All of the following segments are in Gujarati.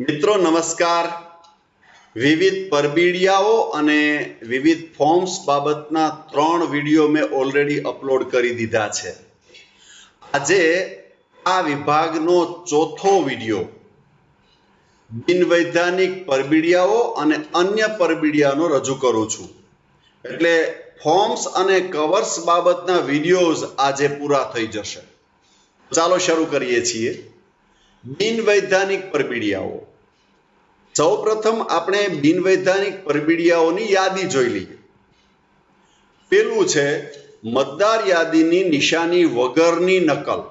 મિત્રો, નમસ્કાર. વિવિધ પરબીડિયાઓ અને વિવિધ ફોર્મ્સ બાબતના ત્રણ વીડિયો મેં ઓલરેડી અપલોડ કરી દીધા છે. આજે આ વિભાગનો ચોથો વીડિયો. બિનવૈધાનિક પરબીડિયાઓ અને અન્ય પરબીડિયાનો રજૂ કરું છું. એટલે ફોર્મ્સ અને કવર્સ બાબતના વિડીયોઝ આજે પૂરા થઈ જશે. ચાલો શરૂ કરીએ છીએ. બિનવૈધાનિક પરબીડિયાઓ. સૌપ્રથમ આપણે બિનવૈધાનિક પરબીડિયાઓની યાદી જોઈ લઈએ. પેલું છે, મતદાર યાદીની નિશાની વગરની નકલ.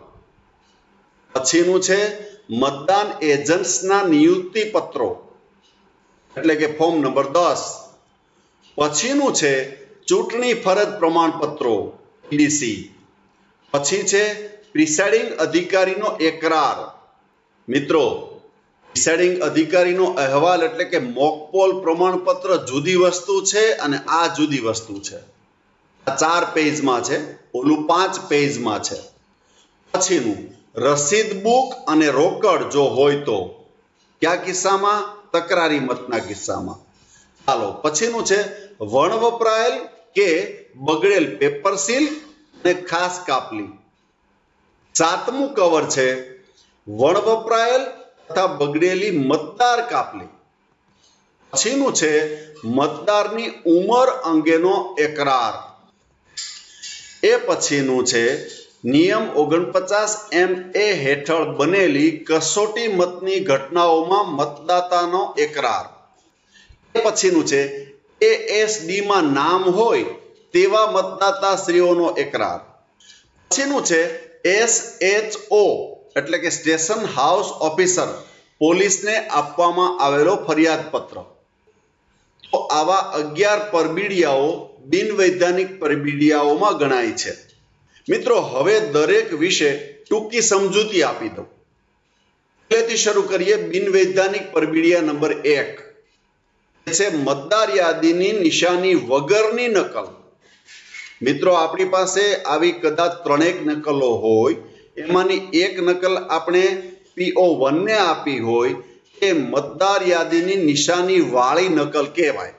પછીનું છે, મતદાન એજન્ટ્સના નિયુક્તિ પત્રો એટલે કે ફોર્મ નંબર દસ. પછીનું છે, ચૂંટણી ફરજ પ્રમાણપત્રો ડીસી પછી છે, પ્રિસાઇડિંગ અધિકારીનો એકરાર. મિત્રો પ્રિસાઇડિંગ અધિકારીનો અહેવાલ એટલે કે મોકપોલ પ્રમાણપત્ર જુદી વસ્તુ છે અને આ જુદી વસ્તુ છે. આ ચાર પેજમાં છે, ઓલું પાંચ પેજમાં છે. પછીનું, રસીદ બુક અને રોકડ જો હોય તો, કયા કિસ્સામાં? તકરારી મતના કિસ્સામાં. ચાલો, પછીનું છે વણ વપરાયેલ કે બગડેલ પેપર સીલ અને ખાસ કાપલી. સાતમું કવર છે વણ વપરાયેલ તથા બગડેલી મતદાર કાપલી પછીનું છે મતદારની ઉંમર અંગેનો એકરાર. એ પછીનું છે નિયમ ઓગણપચાસ એમ એ હેઠળ બનેલી કસોટી મતની ઘટનાઓમાં મતદાતાનો એકરાર. એ પછીનું છે એ એસડીમાં નામ હોય તેવા મતદાતા શ્રીઓનો એકરાર. પછીનું છે એસએચઓ એટલે કે સ્ટેશન હાઉસ ઓફિસર પોલીસને આપવામાં આવેલો ફરિયાદ પત્ર તો આવા અગિયાર પરબીડિયાઓ બિનવૈધાનિક પરબીડિયાઓમાં ગણાય છે. મિત્રો, હવે દરેક વિશે ટૂંકી સમજૂતી આપી દઉં. પહેલેથી શરૂ કરીએ બિનવૈધાનિક પરબીડિયા નંબર એક. છે મતદાર યાદીની નિશાની વગરની નકલ. મિત્રો, આપણી પાસે આવી કદાચ ત્રણેક નકલો હોય એમાંની એક નકલ આપણે પીઓ વનને આપી હોય, એ મતદાર યાદીની નિશાની વાળી નકલ કહેવાય.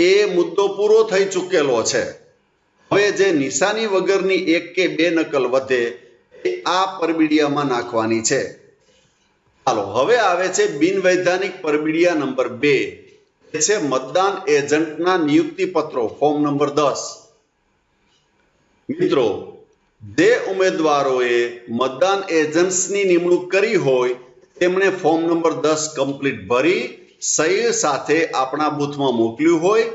એ મુદ્દો પૂરો થઈ ચૂકેલો છે. હવે જે નિશાની વગરની એક કે બે નકલ વધે આ પરબીડિયામાં નાખવાની છે. ચાલો, હવે આવે છે બિનવૈધાનિક પરબીડિયા નંબર બે. છે મતદાન એજન્ટના નિયુક્તિ પત્રો ફોર્મ નંબર દસ. મિત્રો જે ઉમેદવારોએ મતદાન એજન્ટ્સની નિમણૂક કરી હોય તેમણે ફોર્મ નંબર દસ કમ્પ્લીટ ભરી સહી સાથે આપણા બૂથમાં મોકલ્યું હોય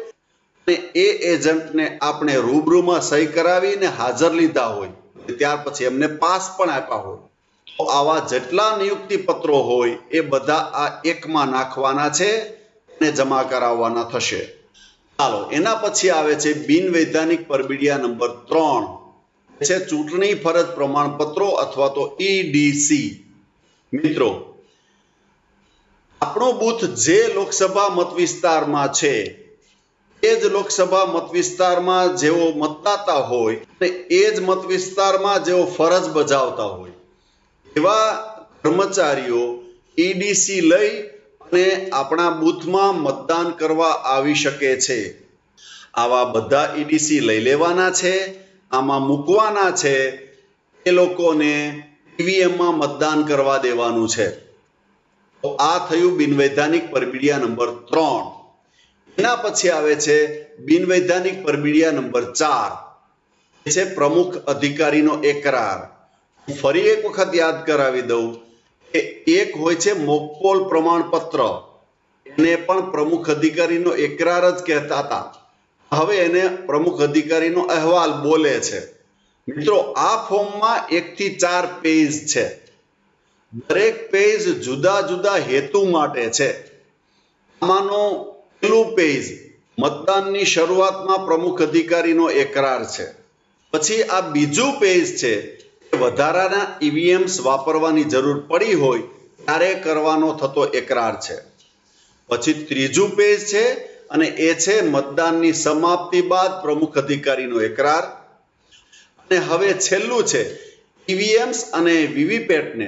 અને એ એજન્ટને આપણે રૂબરૂમાં સહી કરાવીને હાજર લીધા હોય ત્યાર પછી એમને પાસ પણ આપ્યા હોય. તો આવા જેટલા નિયુક્તિ પત્રો હોય, એ બધા આ એકમાં નાખવાના છે અને જમા કરાવવાના થશે. ચાલો, એના પછી આવે છે બિનવૈધાનિક પરબીડિયા નંબર ત્રણ. છે ચૂંટણી ફરજ પ્રમાણપત્રો અથવા તો ઈડીસી મિત્રો, આપણો બુથ જે લોકસભા મત વિસ્તારમાં છે, એ જ લોકસભા મત વિસ્તારમાં જેઓ મતદાતા હોય અને એ જ મત વિસ્તારમાં જેઓ ફરજ બજાવતા હોય, એવા કર્મચારીઓ ઈડીસી લઈ અને આપણા બૂથમાં મતદાન કરવા આવી શકે છે. આવા બધા ઈડીસી લઈ લેવાના છે આમાં મૂકવાના છે, એ લોકોને ઈવીએમમાં મતદાન કરવા દેવાનું છે. તો આ થયું બિનવૈધાનિક પરબીડિયા નંબર ત્રણ. એના પછી આવે છે બિનવૈધાનિક પરબીડિયા નંબર ચાર. એ છે પ્રમુખ અધિકારીનો એકરાર. હું ફરી એક વખત યાદ કરાવી દઉં કે એક હોય છે મોકપોલ પ્રમાણપત્ર. એને પણ પ્રમુખ અધિકારીનો એકરાર જ કહેતા હતા. હવે એને પ્રમુખ અધિકારીનો અહેવાલ બોલે છે. મિત્રો, આ ફોર્મમાં એકથી ચાર પેજ છે. દરેક પેજ જુદા જુદા હેતુ માટે છે. આમાંનો પહેલું પેજ મતદાનની શરૂઆતમાં પ્રમુખ અધિકારીનો એકરાર છે. પછી આ બીજું પેજ છે વધારાના ઈવીએમ્સ વાપરવાની જરૂર પડી હોય ત્યારે કરવાનો થતો એકરાર છે. પછી ત્રીજું પેજ છે અને એ છે મતદાનની સમાપ્તિ બાદ પ્રમુખ અધિકારીનો એકરાર. અને હવે છેલ્લું છે ઈવીએમ્સ અને વીવીપેટને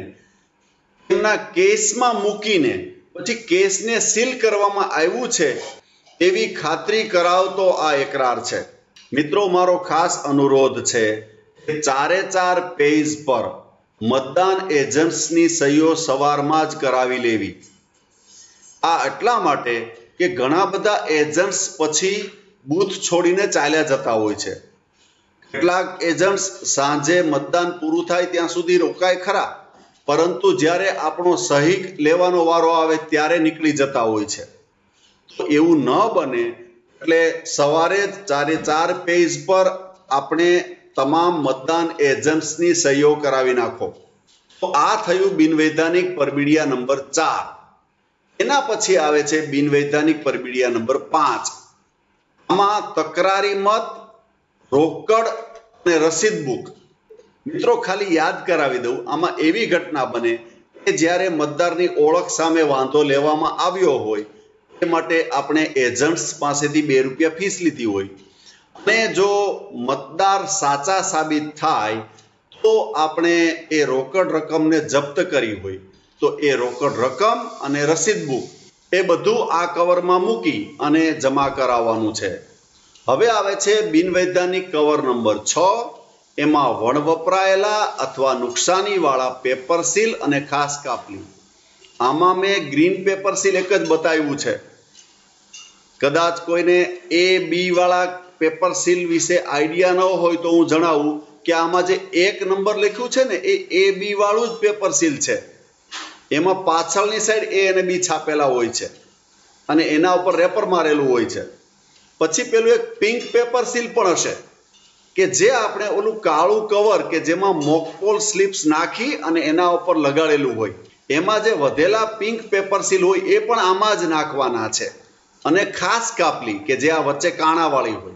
તેમના કેસમાં મૂકીને, પછી કેસને સીલ કરવામાં આવ્યું છે એવી ખાતરી કરાવતો આ એકરાર છે. મિત્રો, મારો ખાસ અનુરોધ છે કે ચારે ચાર પેજ પર મતદાન એજન્ટ્સની સહીઓ સવારમાં જ કરાવી લેવી. આ એટલા માટે કે ઘણા બધા એજન્ટ્સ પછી બૂથ છોડીને ચાલ્યા જતા હોય છે. કેટલાક એજન્ટ્સ સાંજે મતદાન પૂરું થાય ત્યાં સુધી રોકાય ખરા, પરંતુ જ્યારે આપણો સહી લેવાનો વારો આવે ત્યારે નીકળી જતા હોય છે. તો એવું ન બને, એટલે સવારે ચારે ચાર પેજ પર આપણે તમામ મતદાન એજન્ટ્સની સહીઓ કરાવી નાખો. તો આ થયું બિનવૈધાનિક પરબીડિયા નંબર ચાર. એના પછી આવે છે બિનવૈધાનિક પરબીડિયા નંબર પાંચ. આમાં તકરારી મત, રોકડ અને રસીદ બુક. મિત્રો, ખાલી યાદ કરાવી દઉં, આમાં એવી ઘટના બને કે જ્યારે મતદારની ઓળખ સામે વાંધો લેવામાં આવ્યો હોય, એ માટે આપણે એજન્ટ્સ પાસેથી બે રૂપિયા ફીસ લીધી હોય. અને જો મતદાર સાચા સાબિત થાય, તો આપણે એ રોકડ રકમને જપ્ત કરી હોય. તો એ રોકડ રકમ અને રસીદ બુક એ બધું આ કવરમાં મૂકી અને જમા કરાવવાનું છે. હવે આવે છે બિનવૈધાનિક કવર નંબર છ. એમાં વણ વપરાયેલા અથવા નુકસાનીવાળા પેપર સીલ અને ખાસ કાપલી. આમાં મેં ગ્રીન પેપર સીલ એક જ બતાવ્યું છે. કદાચ કોઈને એ બી વાળા પેપર સીલ વિશે આઈડિયા ન હોય તો હું જણાવું કે આમાં જે એક નંબર લખ્યું છે ને એ એ બી વાળું જ પેપર સીલ છે. એમાં પાછળની સાઈડ એ અને બી છાપેલા હોય છે. અને એના ઉપર રેપર મારેલું હોય છે. પછી પેલું એક પિંક પેપર સીલ પણ હશે. કે જે આપણે ઓલું કાળું કવર કે જેમાં મોકપોલ સ્લીપ્સ નાખી અને એના ઉપર લગાડેલું હોય. એમાં જે વધેલા પિંક પેપર સીલ હોય એ પણ આમાં જ નાખવાના છે. અને ખાસ કાપલી કે જે આ વચ્ચે કાણાવાળી હોય.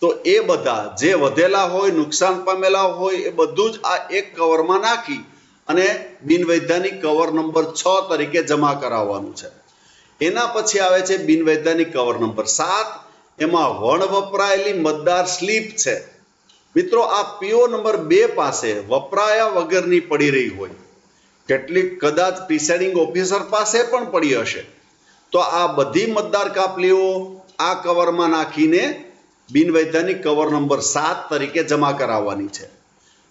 તો એ બધા જે વધેલા હોય, નુકસાન પામેલા હોય, એ બધું જ આ એક કવરમાં નાખી અને બિનવૈધાનિક કવર નંબર છ તરીકે જમા કરાવવાનું છે. એના પછી આવે છે બિનવૈધાનિક કવર નંબર સાત. એમાં વણ વપરાયેલી મતદાર સ્લીપ છે. મિત્રો, આ પીઓ નંબર બે પાસે વપરાયા વગરની પડી રહી હોય. કેટલીક કદાચ પ્રિસાઇડિંગ ઓફિસર પાસે પણ પડી હશે. તો આ બધી મતદાર કાપલીઓ આ કવરમાં નાખીને બિનવૈધાનિક કવર નંબર સાત તરીકે જમા કરાવવાની છે.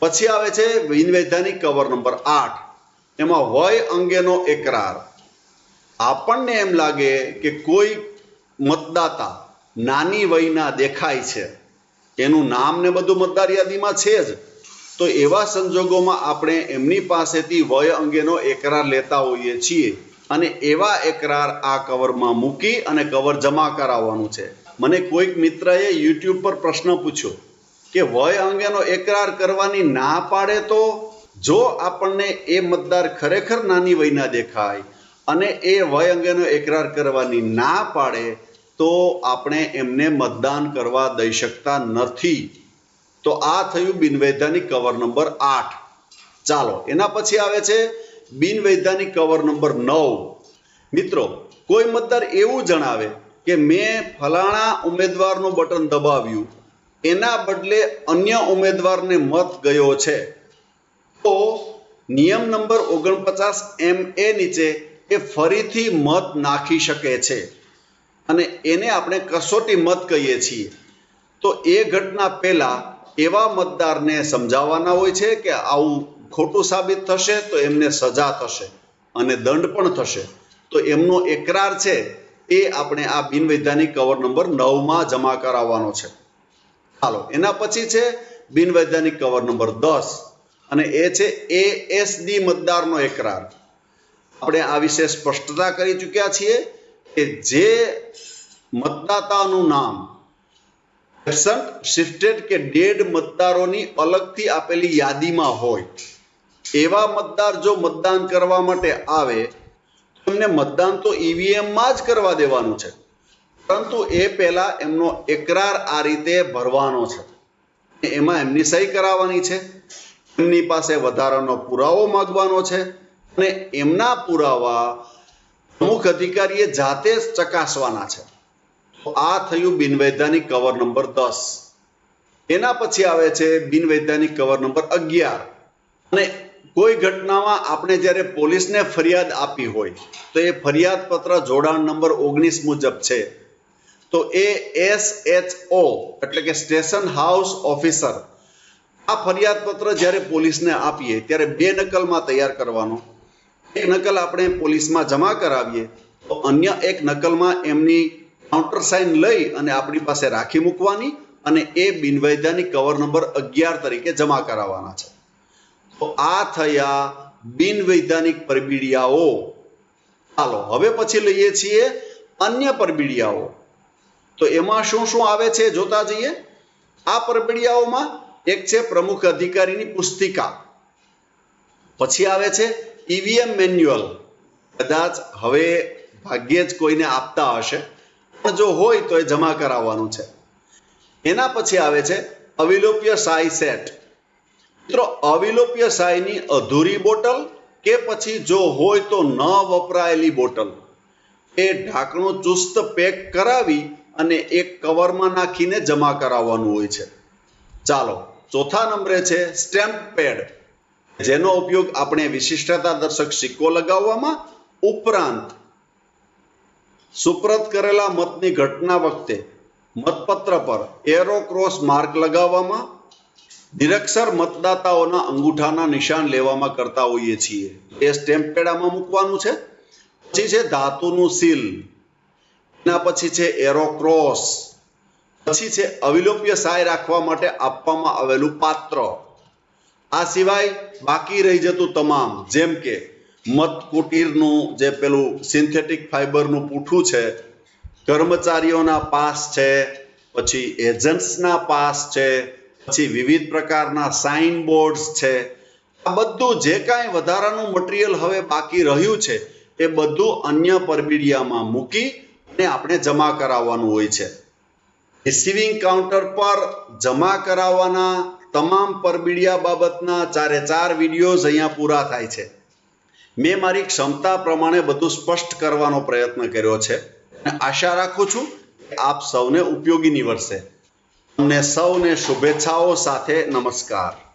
પછી આવે છે બિનવૈધાનિક કવર નંબર આઠ. એમાં વય અંગેનો એકરાર. આપણને એમ લાગે કે કોઈ મતદાતા નાની વયના દેખાય છે. એનું નામ ને બધું મતદાર યાદીમાં છે જ. તો એવા સંજોગોમાં આપણે એમની પાસેથી વય અંગેનો એકરાર લેતા હોઈએ છીએ. અને એવા એકરાર આ કવરમાં મૂકી અને કવર જમા કરાવવાનું છે. મને કોઈક મિત્રએ યુટ્યુબ પર પ્રશ્ન પૂછ્યો. કે વય અંગેનો એકરાર કરવાની ના પાડે તો જો આપણને એ મતદાર ખરેખર નાની વયના દેખાય અને એ વય અંગેનો એકરાર કરવાની ના પાડે તો આપણે એમને મતદાન કરવા દઈ શકતા નથી. તો આ થયું બિનવૈધાનિક કવર નંબર આઠ. ચાલો, એના પછી આવે છે બિનવૈધાનિક કવર નંબર નવ. મિત્રો, કોઈ મતદાર એવું જણાવે કે મેં ફલાણા ઉમેદવારનું બટન દબાવ્યું. એના બદલે અન્ય ઉમેદવારને મત ગયો છે. તો નિયમ નંબર ઓગણપચાસ એમ એ નીચે એ ફરીથી મત નાખી શકે છે. અને એને આપણે કસોટી મત કહીએ છીએ. તો એ ઘટના પહેલાં એવા મતદારને સમજાવવાના હોય છે કે આવું ખોટું સાબિત થશે તો એમને સજા થશે અને દંડ પણ થશે. તો એમનો એકરાર છે એ આપણે આ બિનવૈધાનિક કવર નંબર નવમાં જમા કરાવવાનો છે. ચાલો એના પછી છે બિનવૈધાનિક કવર નંબર દસ. અને એ છે એ એસ ડી મતદારનો એકરાર. આપણે આ વિશે સ્પષ્ટતા કરી ચૂક્યા છીએ કે જે મતદાતાનું નામ એબસન્ટ શિફ્ટેડ કે ડેડ મતદારોની અલગથી આપેલી યાદીમાં હોય, એવા મતદાર જો મતદાન કરવા માટે આવે તો એમને મતદાન તો ઈવીએમમાં જ કરવા દેવાનું છે. પરંતુ એ પહેલા એમનો એકરાર આ રીતે ભરવાનો છે. એમાં એમની સહી કરાવવાની છે. એમની પાસે વધારાનો પુરાવો માગવાનો છે. અને એમના પુરાવા પ્રમુખ અધિકારીએ જાતે જ ચકાસવાના છે. આ થયું બિનવૈધાનિક કવર નંબર દસ. એના પછી આવે છે બિનવૈધાનિક કવર નંબર અગિયાર. અને કોઈ ઘટનામાં આપણે જ્યારે પોલીસને ફરિયાદ આપી હોય, તો એ ફરિયાદ પત્ર જોડાણ નંબર ઓગણીસ મુજબ છે. તો એ એસ એચ ઓ એટલે કે સ્ટેશન હાઉસ ઓફિસર. આ ફરિયાદ પત્ર જ્યારે પોલીસને આપીએ, ત્યારે બે નકલમાં તૈયાર કરવાનો. એક નકલ આપણે પોલીસમાં જમા કરાવીએ, તો અન્ય એક નકલમાં એમની કાઉન્ટર સાઇન લઈ અને આપણી પાસે રાખી મૂકવાની અને એ બિનવૈધાનિક કવર નંબર અગિયાર તરીકે જમા કરાવવાના છે. તો આ થયા બિનવૈધાનિક પરબીડિયાઓ. ચાલો હવે પછી લઈએ છીએ અન્ય પરબીડિયાઓ. તો એમાં શું શું આવે છે જોતા જઈએ? આ પરબીડિયાઓમાં એક છે પ્રમુખ અધિકારીની પુસ્તિકા. પછી આવે છે ઈવીએમ મેન્યુઅલ. કદાચ હવે ભાગ્યે જ કોઈને આપતા હશે. પણ જો હોય તો એ જમા કરાવવાનું છે. એના પછી આવે છે અવિલોપ્ય સાઈ સેટ. મિત્રો, અવિલોપ્ય સાઈની અધૂરી બોટલ કે પછી જો હોય તો ન વપરાયેલી બોટલ. એ ઢાંકણું ચુસ્ત પેક કરાવી અને એક કવરમાં નાખીને જમા કરાવવાનું હોય છે. ચાલો, ચોથા નંબરે છે સ્ટેમ્પ પેડ. જેનો ઉપયોગ આપણે વિશિષ્ટતા દર્શક સિક્કો લગાવવામાં ઉપરાંત સુપ્રત કરેલા મતની ઘટના વખતે મતપત્ર પર એરો ક્રોસ માર્ક લગાવવામાં નિરક્ષર મતદાતાઓના અંગૂઠાના નિશાન લેવામાં કરતા હોઈએ છીએ. એ સ્ટેમ્પ પેડામાં મૂકવાનું છે. પછી છે ધાતુનું સીલ. એના પછી છે એરોક્રોસ. પછી છે અવિલોપ્ય સાય રાખવા માટે આપવામાં આવેલું પાત્ર. આ સિવાય બાકી રહી જતું તમામ, જેમ કે મત કુટીરનું જે પેલું સિન્થેટિક ફાઈબરનું પૂઠું છે, કર્મચારીઓના પાસ છે, પછી એજન્ટ્સના પાસ છે, પછી વિવિધ પ્રકારના સાઇન બોર્ડ્સ છે. આ બધું જે કાંઈ વધારાનું મટીરિયલ હવે બાકી રહ્યું છે, એ બધું અન્ય પરબીડિયામાં મૂકી અને આપણે જમા કરાવવાનું હોય છે. રિસીવિંગ કાઉન્ટર પર જમા કરાવવાના તમામ પરબીડિયા બાબતના ચારે ચાર વિડીયોઝ અહીંયા પૂરા થાય છે. મેં મારી ક્ષમતા પ્રમાણે બધું સ્પષ્ટ કરવાનો પ્રયત્ન કર્યો છે. અને આશા રાખું છું કે આપ સૌને ઉપયોગી નીવડશે. તમને સૌને શુભેચ્છાઓ સાથે નમસ્કાર.